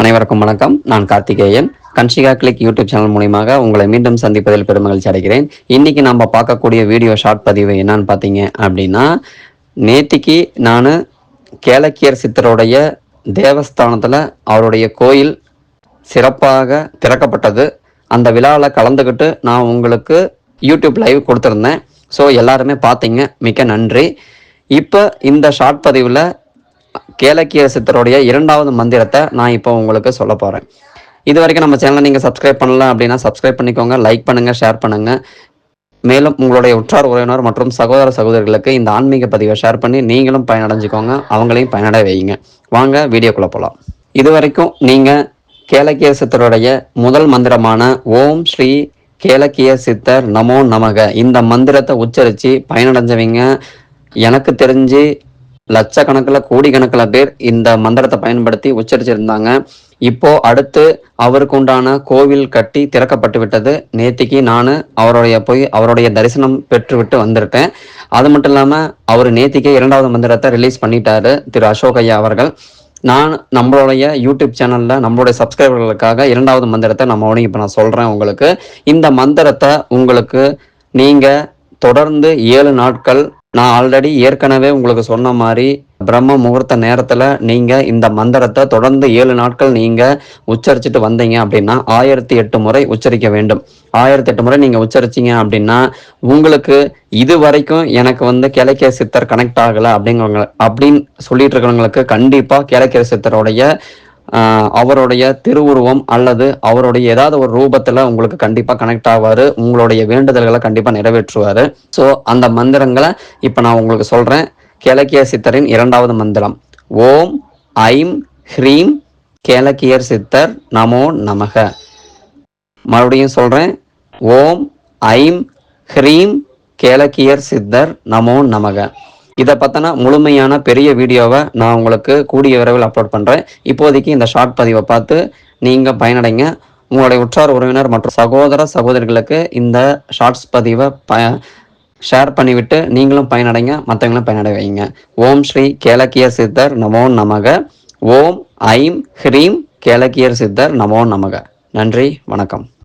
அனைவருக்கும் வணக்கம். நான் Karthikeyan. Kanshika click YouTube channel மூலியமாக உங்களை மீண்டும் சந்திப்பதில் பெருமகிழ்ச்சி அடைகிறேன். இன்னைக்கு நம்ம பார்க்கக்கூடிய வீடியோ ஷார்ட் பதிவு என்னன்னு பார்த்தீங்க அப்படின்னா நேத்திக்கு நான் கேளக்கியர் சித்தருடைய தேவஸ்தானத்தில் அவருடைய கோயில் சிறப்பாக திறக்கப்பட்டது. அந்த விழாவில் கலந்துக்கிட்டு நான் உங்களுக்கு யூடியூப் லைவ் கொடுத்துருந்தேன். ஸோ எல்லாருமே பார்த்தீங்க. மிக்க நன்றி. இப்போ இந்த ஷார்ட் பதிவில் கேலக்கிய சித்தருடைய இரண்டாவது மந்திரத்தை நான் இப்போ உங்களுக்கு சொல்ல போகிறேன் இது வரைக்கும் நம்ம சேனலை நீங்கள் சப்ஸ்கிரைப் பண்ணல அப்படின்னா சப்ஸ்கிரைப் பண்ணிக்கோங்க லைக் பண்ணுங்கள் ஷேர் பண்ணுங்கள் மேலும் உங்களுடைய உற்றார் உறவினர் மற்றும் சகோதர சகோதரிகளுக்கு இந்த ஆன்மீக பதிவை ஷேர் பண்ணி நீங்களும் பயனடைஞ்சுக்கோங்க அவங்களையும் பயனடை வைங்க வாங்க வீடியோக்குள்ளே போகலாம் இது வரைக்கும் நீங்கள் கேலக்கிய சித்தருடைய முதல் மந்திரமான ஓம் ஸ்ரீ கேலக்கிய சித்தர் நமோ நமக இந்த மந்திரத்தை உச்சரித்து பயனடைஞ்சவங்க எனக்கு தெரிஞ்சு லட்சக்கணக்கில் கோடிக்கணக்கில் பேர் இந்த மந்திரத்தை பயன்படுத்தி உச்சரிச்சிருந்தாங்க. இப்போ அடுத்து அவருக்கு உண்டான கோவில் கட்டி திறக்கப்பட்டு விட்டது. நேத்திக்கு நான் அவருடைய போய் அவருடைய தரிசனம் பெற்றுவிட்டு வந்திருக்கேன். அது மட்டும் இல்லாமல் அவர் நேத்திக்கே இரண்டாவது மந்திரத்தை ரிலீஸ் பண்ணிட்டாரு திரு அசோக் ஐயா அவர்கள். நான் நம்மளுடைய யூடியூப் சேனலில் நம்மளுடைய சப்ஸ்கிரைபர்களுக்காக இரண்டாவது மந்திரத்தை நம்மளோட இப்போ நான் சொல்கிறேன் உங்களுக்கு. இந்த மந்திரத்தை உங்களுக்கு நீங்கள் தொடர்ந்து ஏழு நாட்கள் நான் ஆல்ரெடி ஏற்கனவே உங்களுக்கு சொன்ன மாதிரி பிரம்ம முகூர்த்த நேரத்தில் நீங்கள் இந்த மந்திரத்தை தொடர்ந்து ஏழு நாட்கள் நீங்கள் உச்சரிச்சுட்டு வந்தீங்க அப்படின்னா ஆயிரத்தி எட்டு முறை உச்சரிக்க வேண்டும். ஆயிரத்தி எட்டு முறை நீங்கள் உச்சரிச்சீங்க அப்படின்னா உங்களுக்கு இது வரைக்கும் எனக்கு வந்து கிழக்கிய சித்தர் கனெக்ட் ஆகலை அப்படிங்கிறவங்க அப்படின்னு சொல்லிட்டு இருக்கிறவங்களுக்கு கண்டிப்பாக கிழக்கிய சித்தருடைய அவருடைய திருவுருவம் அல்லது அவருடைய ஏதாவது ஒரு ரூபத்தில் உங்களுக்கு கண்டிப்பாக கனெக்ட் ஆவார் உங்களுடைய வேண்டுதல்களை கண்டிப்பாக நிறைவேற்றுவார். ஸோ அந்த மந்திரங்களை இப்போ நான் உங்களுக்கு சொல்கிறேன் கேலக்கிய சித்தரின் இரண்டாவது மந்திரம். ஓம் ஐம் ஹ்ரீம் கேலக்கியர் சித்தர் நமோ நமக. மறுபடியும் சொல்கிறேன் ஓம் ஐம் ஹ்ரீம் கேலக்கியர் சித்தர் நமோ நமக. இதை பற்றின முழுமையான பெரிய வீடியோவை நான் உங்களுக்கு கூடிய விரைவில் அப்லோட் பண்ணுறேன் இப்போதைக்கு இந்த ஷார்ட் பதிவை பார்த்து நீங்கள் பயனடைங்க. உங்களுடைய உற்றார் உறவினர் மற்றும் சகோதர சகோதரிகளுக்கு இந்த ஷார்ட்ஸ் பதிவை ப ஷேர் பண்ணிவிட்டு நீங்களும் பயனடைங்க மற்றவங்களும் பயனடை வைங்க. ஓம் ஸ்ரீ கேலக்கிய சித்தர் நமோ நமக. ஓம் ஐம் ஹ்ரீம் கேலக்கியர் சித்தர் நமோ நமக. நன்றி வணக்கம்.